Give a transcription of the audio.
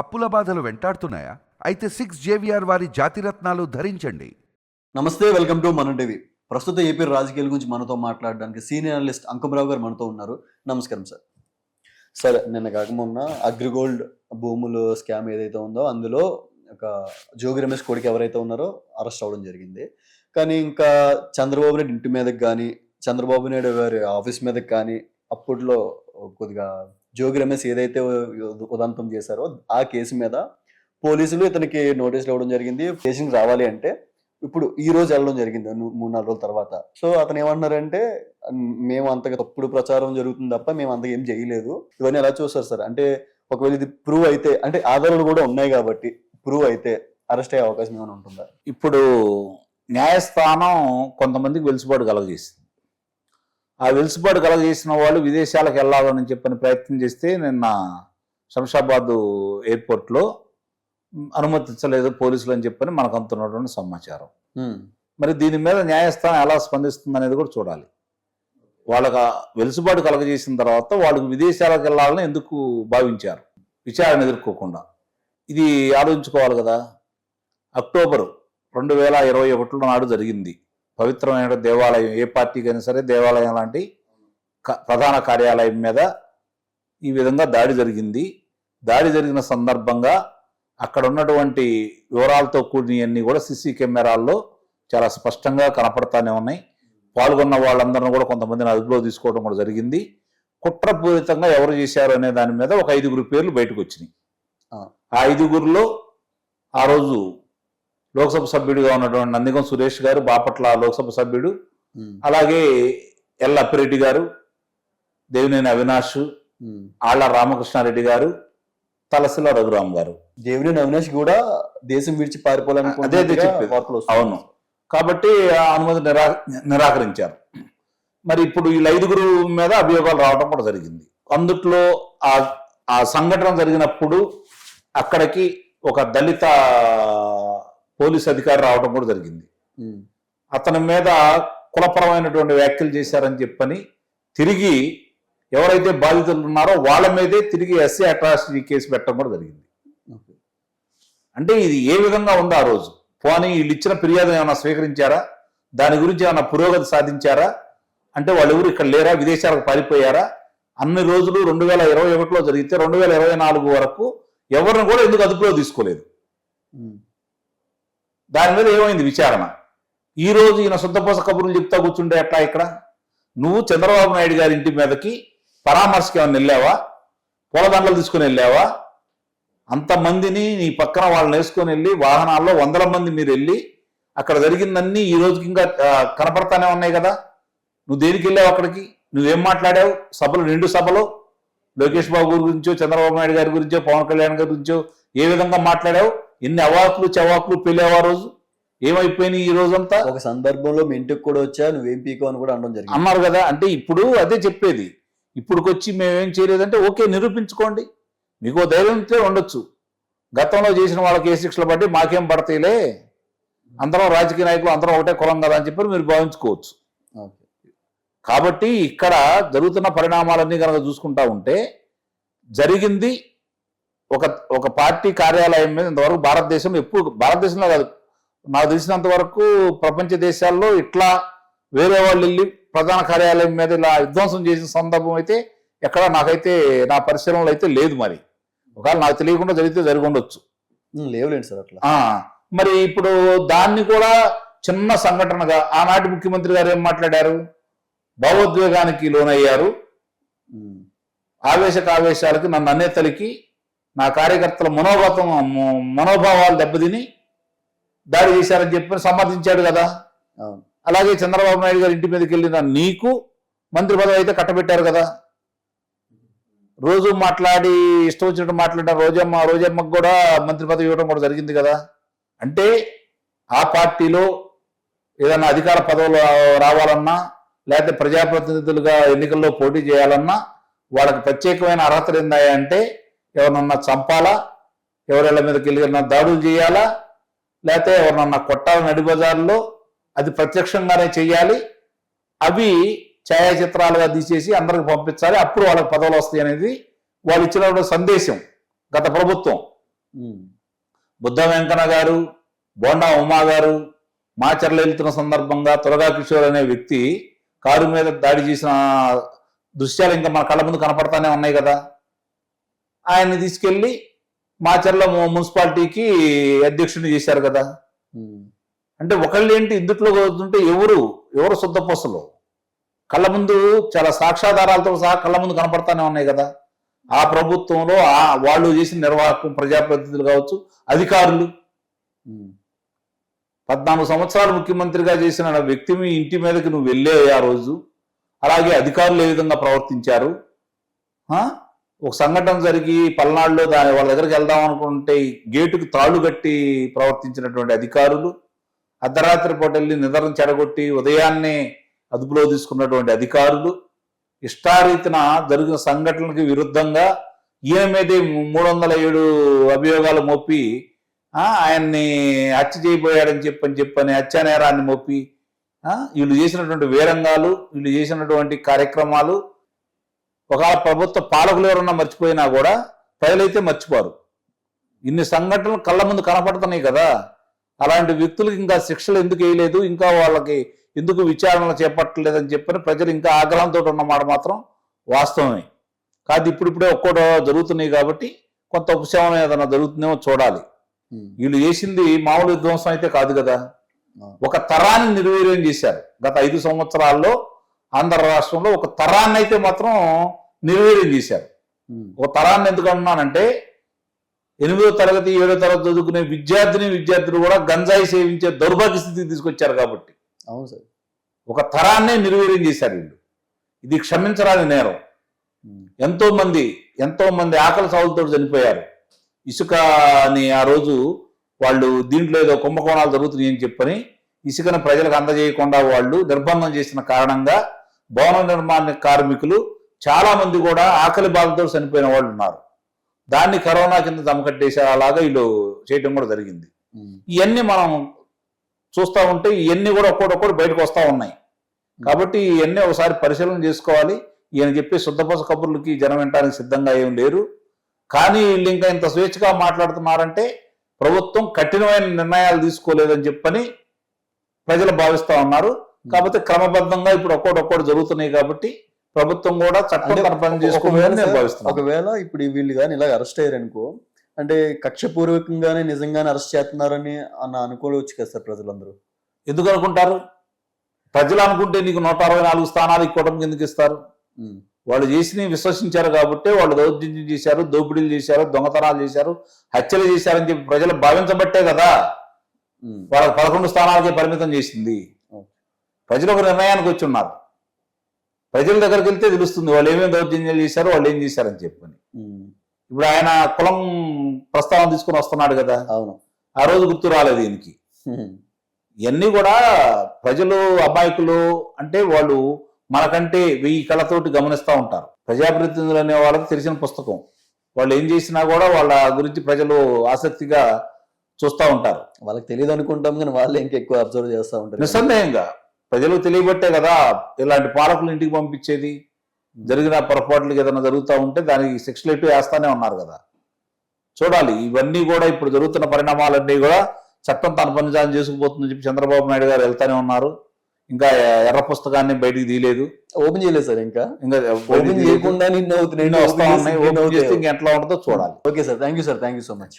అప్పుల బాధలు వెంటాడుతున్నాయా? అయితే సిక్స్ జేవిఆర్ వారి జాతిరత్నాలు ధరించండి. నమస్తే వెల్కమ్ టు మన టీవీ. ప్రస్తుత ఏపీ రాజకీయాల గురించి మనతో మాట్లాడడానికి సీనియర్ అనలిస్ట్ అంకమరావు గారు మనతో ఉన్నారు. నమస్కారం సార్. సార్ నిన్న కాకమున్న అగ్రిగోల్డ్ భూములు స్కామ్ ఏదైతే ఉందో అందులో ఒక జోగి రమేష్ కొడుకు ఎవరైతే ఉన్నారో అరెస్ట్ అవ్వడం జరిగింది. కానీ ఇంకా చంద్రబాబు నాయుడు ఇంటి మీదకి కానీ చంద్రబాబు నాయుడు గారి ఆఫీస్ మీదకి కానీ అప్పట్లో కొద్దిగా జోగి రమేష్ ఏదైతే ఉదంతం చేశారో ఆ కేసు మీద పోలీసులు ఇతనికి నోటీసులు ఇవ్వడం జరిగింది. స్టేషన్కి రావాలి అంటే ఇప్పుడు ఈ రోజు వెళ్ళడం జరిగింది మూడు నాలుగు రోజుల తర్వాత. సో అతను ఏమంటున్నారంటే మేము అంతగా తప్పుడు ప్రచారం జరుగుతుంది తప్ప మేము అంతగా ఏం చేయలేదు. ఇవన్నీ ఎలా చూస్తారు సార్? అంటే ఒకవేళ ఇది ప్రూవ్ అయితే అంటే ఆధారాలు కూడా ఉన్నాయి కాబట్టి ప్రూవ్ అయితే అరెస్ట్ అయ్యే అవకాశం ఏమైనా ఉంటుందా? ఇప్పుడు న్యాయస్థానం కొంతమందికి వెలుసుబాటు కలగజేసింది. ఆ వెలుసుబాటు కలగజేసిన వాళ్ళు విదేశాలకు వెళ్ళాలని చెప్పని ప్రయత్నం చేస్తే నిన్న శంషాబాద్ ఎయిర్పోర్ట్లో అనుమతించలేదు పోలీసులు అని చెప్పని మనకు అందుతున్నటువంటి సమాచారం మరి దీని మీద న్యాయస్థానం ఎలా స్పందిస్తుంది అనేది కూడా చూడాలి. వాళ్ళకి వెలుసుబాటు కలగజేసిన తర్వాత వాళ్ళకి విదేశాలకు వెళ్ళాలని ఎందుకు భావించారు? విచారణ ఎదుర్కోకుండా. ఇది ఆలోచించుకోవాలి కదా. అక్టోబర్ రెండు వేల ఇరవై ఒకటిలో నాడు జరిగింది. పవిత్రమైన దేవాలయం ఏ పార్టీకైనా సరే దేవాలయం లాంటి ప్రధాన కార్యాలయం మీద ఈ విధంగా దాడి జరిగింది. దాడి జరిగిన సందర్భంగా అక్కడ ఉన్నటువంటి వివరాలతో కూడినవన్నీ కూడా సీసీ కెమెరాల్లో చాలా స్పష్టంగా కనపడతానే ఉన్నాయి. పాల్గొన్న వాళ్ళందరిని కూడా కొంతమందిని అదుపులో తీసుకోవడం కూడా జరిగింది. కుట్రపూరితంగా ఎవరు చేశారు అనే దాని మీద ఒక ఐదుగురు పేర్లు బయటకు వచ్చినాయి. ఆ ఐదుగురిలో ఆ రోజు లోక్సభ సభ్యుడిగా ఉన్నటువంటి నందిగం సురేష్ గారు బాపట్ల లోక్సభ సభ్యుడు. అలాగే ఎల్ అప్పిరెడ్డి గారు దేవినేని అవినాష్. ఆళ్ళ రామకృష్ణారెడ్డి గారు తలసిల రఘురామ్ గారు. దేవినేని అవినాష్ కూడా దేశం విడిచి అదే అదే. అవును. కాబట్టి ఆ అనుమతి నిరా నిరాకరించారు. మరి ఇప్పుడు వీళ్ళ ఐదుగురు మీద అభియోగాలు రావడం కూడా జరిగింది. అందుట్లో ఆ ఆ సంఘటన జరిగినప్పుడు అక్కడికి ఒక దళిత పోలీస్ అధికారి రావడం కూడా జరిగింది. అతని మీద కులపరమైనటువంటి వ్యాఖ్యలు చేశారని చెప్పని తిరిగి ఎవరైతే బాధితులు ఉన్నారో వాళ్ళ మీదే తిరిగి ఎస్సీ అట్రాసిటీ కేసు పెట్టడం కూడా జరిగింది. అంటే ఇది ఏ విధంగా ఉందో ఆ రోజు? పోనీ వీళ్ళు ఇచ్చిన ఫిర్యాదు ఏమైనా స్వీకరించారా? దాని గురించి ఏమైనా పురోగతి సాధించారా? అంటే వాళ్ళు ఎవరు ఇక్కడ లేరా? విదేశాలకు పారిపోయారా? అన్ని రోజులు రెండు వేల ఇరవై ఒకటిలో జరిగితే రెండు వేల ఇరవై నాలుగు వరకు ఎవరిని కూడా ఎందుకు అదుపులో తీసుకోలేదు? దాని మీద ఏమైంది విచారణ? ఈ రోజు ఈయన శుద్ధపోస కబుర్లు చెప్తా కూర్చుండే ఎట్లా ఇక్కడ? నువ్వు చంద్రబాబు నాయుడు గారి ఇంటి మీదకి పరామర్శకి ఏమైనా వెళ్ళావా? పూలదండలు తీసుకుని వెళ్ళావా? అంతమందిని నీ పక్కన వాళ్ళని వేసుకొని వెళ్ళి వాహనాల్లో వందల మంది మీరు వెళ్ళి అక్కడ జరిగిందన్నీ ఈ రోజుకి ఇంకా కనపడతానే ఉన్నాయి కదా? నువ్వు దేనికి వెళ్ళావు అక్కడికి? నువ్వేం మాట్లాడావు? సభలు రెండు సభలు? లోకేష్ బాబు గురించో చంద్రబాబు నాయుడు గారి గురించో పవన్ కళ్యాణ్ గారి గురించో ఏ విధంగా మాట్లాడావు? ఎన్ని అవాకులు చవాకులు పెళ్ళావు రోజు? ఏమైపోయినాయి ఈ రోజంతా? ఒక సందర్భంలో మీ ఇంటికి కూడా వచ్చా నువ్వేం పీకో అని కూడా అనడం జరిగింది. అన్నారు కదా అంటే ఇప్పుడు అదే చెప్పేది. ఇప్పుడుకొచ్చి మేమేం చేయలేదంటే ఓకే నిరూపించుకోండి. మీకు ఓ ధైర్యం ఉంటే ఉండొచ్చు. గతంలో చేసిన వాళ్ళకి ఏ శిక్షలు పట్టి మాకేం పడతాయిలే? అందరం రాజకీయ నాయకులు అందరం ఒకటే కులం కదా అని చెప్పి మీరు భావించుకోవచ్చు. కాబట్టి ఇక్కడ జరుగుతున్న పరిణామాలన్నీ కనుక చూసుకుంటా ఉంటే జరిగింది ఒక ఒక పార్టీ కార్యాలయం మీద ఇంతవరకు భారతదేశం ఎప్పుడు భారతదేశంలో కాదు నాకు తెలిసినంత వరకు ప్రపంచ దేశాల్లో ఇట్లా వేరే వాళ్ళు వెళ్ళి ప్రధాన కార్యాలయం మీద ఇలా విధ్వంసం చేసిన సందర్భం అయితే ఎక్కడ నాకైతే నా పరిశీలనలో అయితే లేదు మరి. ఒకవేళ నాకు తెలియకుండా జరిగితే జరిగి ఉండొచ్చు. లేవులేండి సార్ అట్లా. మరి ఇప్పుడు దాన్ని కూడా చిన్న సంఘటనగా ఆనాటి ముఖ్యమంత్రి గారు ఏం మాట్లాడారు? భావోద్వేగానికి లోనయ్యారు. ఉమ్, ఆవేశక ఆవేశాలకి నన్ను అన్నేతలికి నా కార్యకర్తల మనోగతం మనోభావాలు దెబ్బతిని దాడి చేశారని చెప్పి సమర్థించాడు కదా. అలాగే చంద్రబాబు నాయుడు గారి ఇంటి మీదకి వెళ్ళిన నీకు మంత్రి పదవి అయితే కట్టబెట్టారు కదా. రోజు మాట్లాడి ఇష్టం వచ్చినట్టు మాట్లాడిన రోజమ్మ రోజమ్మకు కూడా మంత్రి పదవి ఇవ్వడం కూడా జరిగింది కదా. అంటే ఆ పార్టీలో ఏదైనా అధికార పదవులు రావాలన్నా లేకపోతే ప్రజాప్రతినిధులుగా ఎన్నికల్లో పోటీ చేయాలన్నా వాళ్ళకి ప్రత్యేకమైన అర్హతలు ఏందాయా అంటే ఎవరినన్నా చంపాలా? ఎవరెళ్ళ మీదకి వెళ్ళి దాడులు చేయాలా? లేకపోతే ఎవరినన్నా కొట్టాల నడి బజార్లో? అది ప్రత్యక్షంగానే చేయాలి అవి ఛాయాచిత్రాలుగా తీసేసి అందరికి పంపించాలి. అప్పుడు వాళ్ళకి పదవులు వస్తాయి అనేది వాళ్ళు ఇచ్చినటువంటి సందేశం గత ప్రభుత్వం. బుద్ధ వెంకన్న గారు బోండా ఉమా గారు మాచర్ల వెళ్తున్న సందర్భంగా తురగా కిషోర్ అనే వ్యక్తి కారు మీద దాడి చేసిన దృశ్యాలు ఇంకా మన కళ్ళ ముందు కనపడతానే ఉన్నాయి కదా. ఆయన్ని తీసుకెళ్ళి మాచర్ల మున్సిపాలిటీకి అధ్యక్షుడిని చేశారు కదా. అంటే ఒకళ్ళు ఏంటి ఇందుట్లో ఉంటే ఎవరు? ఎవరు శుద్ధపూసలు కళ్ళ ముందు చాలా సాక్ష్యాధారాలతో సహా కళ్ళ ముందు కనపడతానే ఉన్నాయి కదా. ఆ ప్రభుత్వంలో ఆ వాళ్ళు చేసిన నిర్వాహకం ప్రజాప్రతినిధులు కావచ్చు అధికారులు. పద్నాలుగు సంవత్సరాలు ముఖ్యమంత్రిగా చేసిన వ్యక్తి మీ ఇంటి మీదకి నువ్వు వెళ్ళే ఆ రోజు. అలాగే అధికారులు ఏ విధంగా ప్రవర్తించారు? ఒక సంఘటన జరిగి పల్నాడులో దాని వాళ్ళ దగ్గరికి వెళ్దాం అనుకుంటే గేటుకు తాళ్ళు కట్టి ప్రవర్తించినటువంటి అధికారులు అర్ధరాత్రి పూట వెళ్ళి నిద్రను చెడగొట్టి ఉదయాన్నే అదుపులో తీసుకున్నటువంటి అధికారులు ఇష్టారీతిన జరిగిన సంఘటనలకు విరుద్ధంగా ఈయన మీదే మూడు వందల ఏడు అభియోగాలు మోపి ఆయన్ని హత్య చేయబోయాడని చెప్పని చెప్పని హత్యా నేరాన్ని మోపి వీళ్ళు చేసినటువంటి వీరంగాలు వీళ్ళు చేసినటువంటి కార్యక్రమాలు ఒక ప్రభుత్వ పాలకులు ఎవరన్నా మర్చిపోయినా కూడా ప్రజలైతే మర్చిపోరు. ఇన్ని సంఘటనలు కళ్ళ ముందు కనపడుతున్నాయి కదా. అలాంటి వ్యక్తులకు ఇంకా శిక్షలు ఎందుకు వేయలేదు? ఇంకా వాళ్ళకి ఎందుకు విచారణలు చేపట్టలేదని చెప్పని ప్రజలు ఇంకా ఆగ్రహంతో ఉన్నమాట మాత్రం వాస్తవమే. కాదు ఇప్పుడిప్పుడే ఒక్కోటో జరుగుతున్నాయి కాబట్టి కొంత ఉపశమనం ఏదైనా జరుగుతుందేమో చూడాలి. వీళ్ళు చేసింది మామూలు విధ్వంసం అయితే కాదు కదా. ఒక తరాన్ని నిర్వీర్యం చేశారు. గత ఐదు సంవత్సరాల్లో ఆంధ్ర రాష్ట్రంలో ఒక తరాన్ని అయితే మాత్రం నిర్వీర్యం చేశారు. ఒక తరాన్ని ఎందుకు అంటున్నానంటే ఎనిమిదో తరగతి ఏడో తరగతి చదువుకునే విద్యార్థిని విద్యార్థులు కూడా గంజాయి సేవించే దౌర్భాగ్య స్థితికి తీసుకొచ్చారు కాబట్టి. అవును సార్. ఒక తరాన్నే నిర్వీర్యం చేశారు వీళ్ళు. ఇది క్షమించరాని నేరం. ఎంతో మంది ఎంతో మంది ఆకలి సాగులతో చనిపోయారు. ఇసుకని ఆ రోజు వాళ్ళు దీంట్లో ఏదో కుంభకోణాలు జరుగుతున్నాయని చెప్పని ఇసుకను ప్రజలకు అందజేయకుండా వాళ్ళు నిర్బంధం చేసిన కారణంగా భవన నిర్మాణ కార్మికులు చాలా మంది కూడా ఆకలి బాధతో చనిపోయిన వాళ్ళు ఉన్నారు. దాన్ని కరోనా కింద దమకట్టేసారు అలాగా వీళ్ళు చేయటం కూడా జరిగింది. ఇవన్నీ మనం చూస్తూ ఉంటే ఇవన్నీ కూడా ఒక్కొక్కటి బయటకు వస్తూ ఉన్నాయి. కాబట్టి ఇవన్నీ ఒకసారి పరిశీలన చేసుకోవాలి. ఈయన చెప్పే శుద్ధపస కబుర్లకి జనం వినడానికి సిద్ధంగా ఏం లేరు. కానీ వీళ్ళు ఇంకా ఇంత స్వేచ్ఛగా మాట్లాడుతున్నారంటే ప్రభుత్వం కఠినమైన నిర్ణయాలు తీసుకోలేదని చెప్పని ప్రజలు భావిస్తా ఉన్నారు. కాకపోతే క్రమబద్ధంగా ఇప్పుడు ఒక్కోటి ఒక్కోటి జరుగుతున్నాయి కాబట్టి ప్రభుత్వం కూడా చట్టం ఒకవేళ చేసుకోవాలని నేను సార్, భావిస్తున్నాను. ఒకవేళ ఇప్పుడు వీళ్ళు కానీ ఇలా అరెస్ట్ అయ్యారనుకో అంటే కక్షపూర్వకంగానే నిజంగానే అరెస్ట్ చేస్తున్నారని అన్న అనుకోవచ్చు కదా సార్ ప్రజలందరూ? ఎందుకు అనుకుంటారు? ప్రజలు అనుకుంటే నీకు నూట అరవై నాలుగు స్థానాలు ఇవ్వడం ఎందుకు ఇస్తారు. వాళ్ళు చేసినవి విశ్వసించారు కాబట్టి వాళ్ళు దౌర్జన్యం చేశారు దోపిడీలు చేశారు దొంగతనాలు చేశారు హత్యలు చేశారని చెప్పి ప్రజలు భావించబట్టే కదా. వాళ్ళకి పదకొండు స్థానాలకే పరిమితం చేసింది. ప్రజలు ఒక నిర్ణయానికి వచ్చి ఉన్నారు. ప్రజల దగ్గరికి వెళ్తే తెలుస్తుంది వాళ్ళు ఏమేమి దౌర్జన్యాలు చేశారు వాళ్ళు ఏం చేశారని చెప్పని. ఇప్పుడు ఆయన కులం ప్రస్తావన తీసుకుని వస్తున్నాడు కదా. అవును. ఆ రోజు గుర్తు రాలేదు ఉమ్. ఇవన్నీ కూడా ప్రజలు అమాయకులు అంటే వాళ్ళు మనకంటే వెయ్యి కళ్ళతోటి గమనిస్తూ ఉంటారు. ప్రజాప్రతినిధులు అనే వాళ్ళకి తెలిసిన పుస్తకం. వాళ్ళు ఏం చేసినా కూడా వాళ్ళ గురించి ప్రజలు ఆసక్తిగా చూస్తూ ఉంటారు. వాళ్ళకి తెలియదు అనుకుంటాం కానీ వాళ్ళే ఇంకా ఎక్కువ అబ్జర్వ్ చేస్తా ఉంటారు. నిస్సందేహంగా. ప్రజలకు తెలియబట్టే కదా ఇలాంటి పాలకులు ఇంటికి పంపించేది జరిగిన పొరపాట్లు ఏదైనా జరుగుతూ ఉంటే దానికి శిక్షలు ఎటు వేస్తానే ఉన్నారు కదా. చూడాలి ఇవన్నీ కూడా ఇప్పుడు జరుగుతున్న పరిణామాలన్నీ కూడా చట్టం తన పని తాను చేసుకుపోతుందని చెప్పి చంద్రబాబు నాయుడు గారు వెళ్తానే ఉన్నారు. ఇంకా ఎర్ర పుస్తకాన్ని బయటికి తీయలేదు. ఓపెన్ చేయలేదు సార్ ఇంకా? ఇంకా ఓపెన్ చేయకుండా నిన్న అవుతున్నాయి వస్తా ఉన్నాయి. ఓపెన్ చేస్తే ఇంకా ఎట్లా ఉంటుందో చూడాలి. Okay sir thank you sir thank you so much